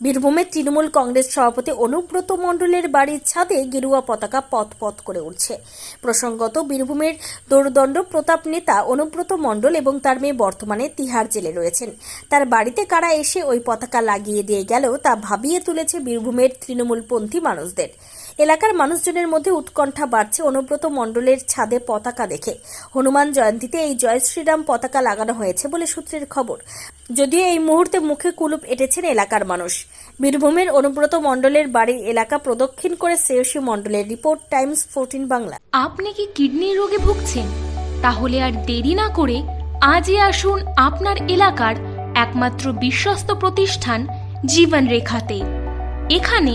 বীরভূমের তৃণমূল কংগ্রেস সভাপতি অনুব্রত মণ্ডলের বাড়ির ছাদে গেরুয়া পতাকা পথ পথ করে উঠছে। প্রসঙ্গত বীরভূমের দৌড়দণ্ড প্রতাপ নেতা অনুব্রত মণ্ডল এবং তার মেয়ে বর্তমানে তিহার জেলে রয়েছেন। তার বাড়িতে কারা এসে ওই পতাকা লাগিয়ে দিয়ে গেল তা ভাবিয়ে তুলেছে বীরভূমের তৃণমূলপন্থী মানুষদের। এলাকার মানুষজনের মধ্যে উৎকণ্ঠা বাড়ছে। অনুব্রত মণ্ডলের ছাদে পতাকা দেখে। হনুমান জয়ন্তীতে এই জয় শ্রীরাম পতাকা লাগানো হয়েছে বলে সূত্রের খবর। যদিও এই মুহূর্তে মুখে কুলুপ এঁটেছেন এলাকার মানুষ। বীরভূমের অনুব্রত মণ্ডলের বাড়ির এলাকা প্রদক্ষিণ করে শ্রেয়সী মণ্ডলের রিপোর্ট, টাইমস ফোরটিন বাংলা। আপনি কি কিডনির রোগে ভুগছেন? তাহলে আর দেরি না করে আজই আসুন আপনার এলাকার একমাত্র বিশ্বস্ত প্রতিষ্ঠান জীবন রেখাতে এখানে